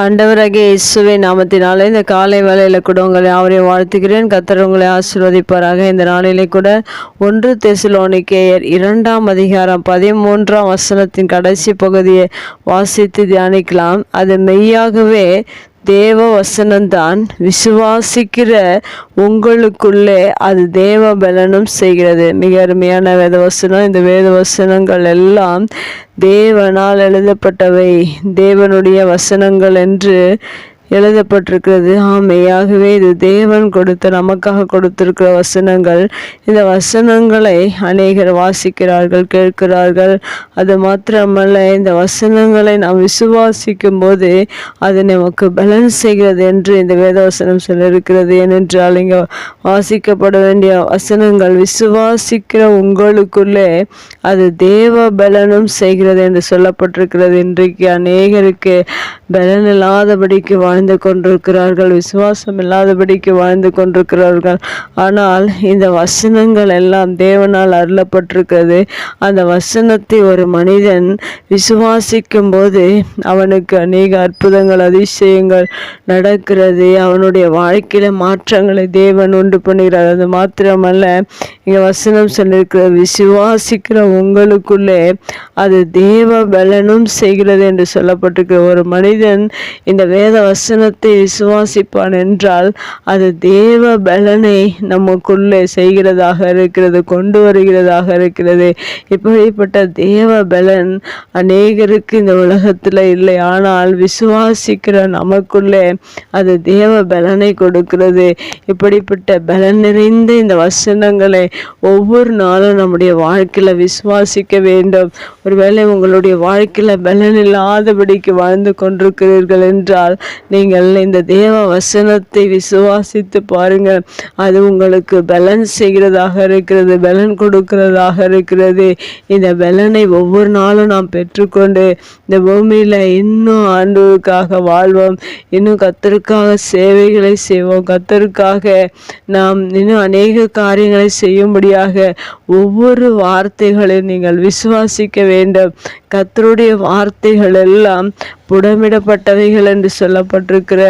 ஆண்டவராகிய இயேசுவை நாமத்தினாலே இந்த காலை வேலையில் கூட உங்களை அவரை வாழ்த்துகிறேன். கத்தர் உங்களை ஆசீர்வதிப்பாராக. இந்த நாளிலே கூட ஒன்று தெசுலோனிக்கேயர் இரண்டாம் அதிகாரம் பதிமூன்றாம் வசனத்தின் கடைசி பகுதியை வாசித்து தியானிக்கலாம். அது மெய்யாகவே தேவ வசனம்தான் விசுவாசிக்கிற உங்களுக்குள்ளே அது தேவ பலனும் செய்கிறது. மிக அருமையான வேத வசனம் இந்த வேத வசனங்கள் எல்லாம் தேவனால் எழுதப்பட்டவை. தேவனுடைய வசனங்கள் என்று எழுதப்பட்டிருக்கிறது. ஆமையாகவே இது தேவன் கொடுத்த நமக்காக கொடுத்திருக்கிற வசனங்கள். இந்த வசனங்களை அநேகர் வாசிக்கிறார்கள் கேட்கிறார்கள். அது மாத்திரமல்ல இந்த வசனங்களை நாம் விசுவாசிக்கும் போது அது நமக்கு பலன் செய்கிறது என்று இந்த வேதவசனம் சொல்லியிருக்கிறது. ஏனென்றால் இங்கே வாசிக்கப்பட வேண்டிய வசனங்கள் விசுவாசிக்கிற உங்களுக்குள்ளே அது தேவ பலனும் செய்கிறது என்று சொல்லப்பட்டிருக்கிறது. இன்றைக்கு அநேகருக்கு பலன் இல்லாதபடிக்கு வாழ் வாழ்ந்து கொண்டிருக்கிறார்கள். விசுவாசம் இல்லாதபடிக்கு வாழ்ந்து கொண்டிருக்கிறார்கள். ஆனால் இந்த வசனங்கள் எல்லாம் தேவனால் அருளப்பட்டிருக்கிறது. அந்த வசனத்தை ஒரு மனிதன் விசுவாசிக்கும் போது அவனுக்கு அநேக அற்புதங்கள் அதிசயங்கள் நடக்கிறது. அவனுடைய வாழ்க்கையில மாற்றங்களை தேவன் உண்டு பண்ணுகிறார். அது மாத்திரமல்ல இங்க வசனம் சொல்லியிருக்கிற விசுவாசிக்கிற உங்களுக்குள்ளே அது தேவ பலனும் செய்கிறது என்று சொல்லப்பட்டிருக்கிற ஒரு மனிதன் இந்த வேத வசனம் வசனத்தை விசுவாசிப்பான் என்றால் அது தேவ பலனை நமக்குள்ளே செய்கிறதாக இருக்கிறது கொண்டு வருகிறதாக இருக்கிறது. இப்படிப்பட்ட தேவ பலன் அநேகருக்கு இந்த உலகத்தில் இல்லை. ஆனால் விசுவாசிக்கிற நமக்குள்ளே அது தேவ பலனை கொடுக்கிறது. இப்படிப்பட்ட பலன் நிறைந்த இந்த வசனங்களை ஒவ்வொரு நாளும் நம்முடைய வாழ்க்கையில் விசுவாசிக்க வேண்டும். ஒருவேளை உங்களுடைய வாழ்க்கையில் பலன் இல்லாதபடிக்கு வாழ்ந்து கொண்டிருக்கிறீர்கள் என்றால் நீங்கள் இந்த தேவ வசனத்தை விசுவாசித்து பாருங்கள். அது உங்களுக்கு பலன் செய்கிறதாக இருக்கிறது பலன் கொடுக்கிறதாக இருக்கிறது. இந்த பலனை ஒவ்வொரு நாளும் நாம் பெற்றுக்கொண்டு இந்த பூமியில் இன்னும் ஆண்டுக்காக வாழ்வோம். இன்னும் கத்தருக்காக சேவைகளை செய்வோம். கத்தருக்காக நாம் இன்னும் அநேக காரியங்களை செய்யும்படியாக ஒவ்வொரு வார்த்தைகளையும் நீங்கள் விசுவாசிக்க வேண்டும். கத்தருடைய வார்த்தைகள் எல்லாம் புடமிடப்பட்டவைகள் என்று சொல்லப்பட்டிருக்கிற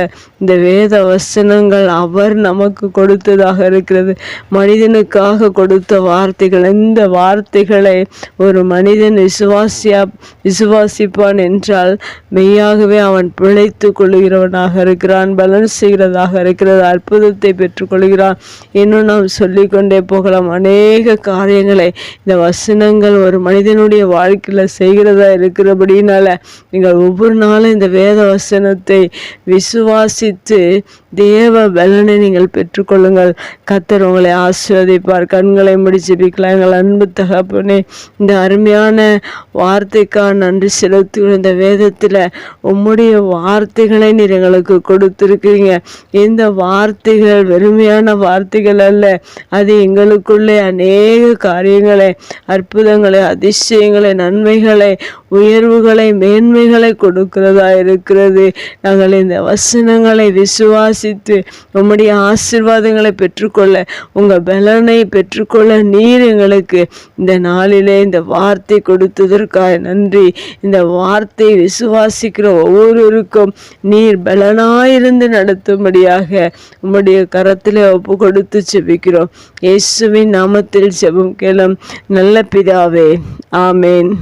இந்த வேத வசனங்கள் அவர் நமக்கு கொடுத்ததாக இருக்கிறது. மனிதனுக்காக கொடுத்த வார்த்தைகள் இந்த வார்த்தைகளை ஒரு மனிதன் விசுவாசியா விசுவாசிப்பான் என்றால் மெய்யாகவே அவன் பிழைத்து கொள்கிறவனாக இருக்கிறான் பலன் செய்கிறதாக இருக்கிறது அற்புதத்தை பெற்றுக்கொள்கிறான் இன்னும் நாம் சொல்லிக்கொண்டே போகலாம். அநேக காரியங்களை இந்த வசனங்கள் ஒரு மனிதனுடைய வாழ்க்கையில் செய்கிறதா இருக்கிறபடினால நீங்கள் ஒவ்வொரு நாள் இந்த வேத வசனத்தை விசுவாசித்து தேவ பலனை நீங்கள் பெற்றுக்கொள்ளுங்கள். கத்தர் உங்களை ஆசிர்வதிப்பார். கண்களை முடிச்சிருக்கலாம் எங்கள் அன்பு தகப்பனே இந்த அருமையான வார்த்தைக்காக நன்றி செலுத்துகிற இந்த வேதத்தில் உம்முடைய வார்த்தைகளை நீர் எங்களுக்கு கொடுத்துருக்கிறீங்க. இந்த வார்த்தைகள் வெறுமையான வார்த்தைகள் அல்ல. அது எங்களுக்குள்ளே அநேக காரியங்களை அற்புதங்களை அதிசயங்களை நன்மைகளை உயர்வுகளை மேன்மைகளை கொடுக்கிறதா இருக்கிறது. நாங்கள் இந்த வசனங்களை விசுவாசித்து உம்முடைய ஆசிர்வாதங்களை பெற்றுக்கொள்ள உங்கள் பலனை பெற்றுக்கொள்ள நீர் எங்களுக்கு இந்த நாளிலே இந்த வார்த்தை கொடுத்ததற்காக நன்றி. இந்த வார்த்தை விசுவாசிக்கிற ஒவ்வொருவருக்கும் நீர் பலனாயிருந்து நடத்தும்படியாக உம்முடைய கரத்தில் ஒப்பு கொடுத்து செபிக்கிறோம். இயேசுவின் நாமத்தில் செபம் கேளம். நல்ல பிதாவே ஆமேன்.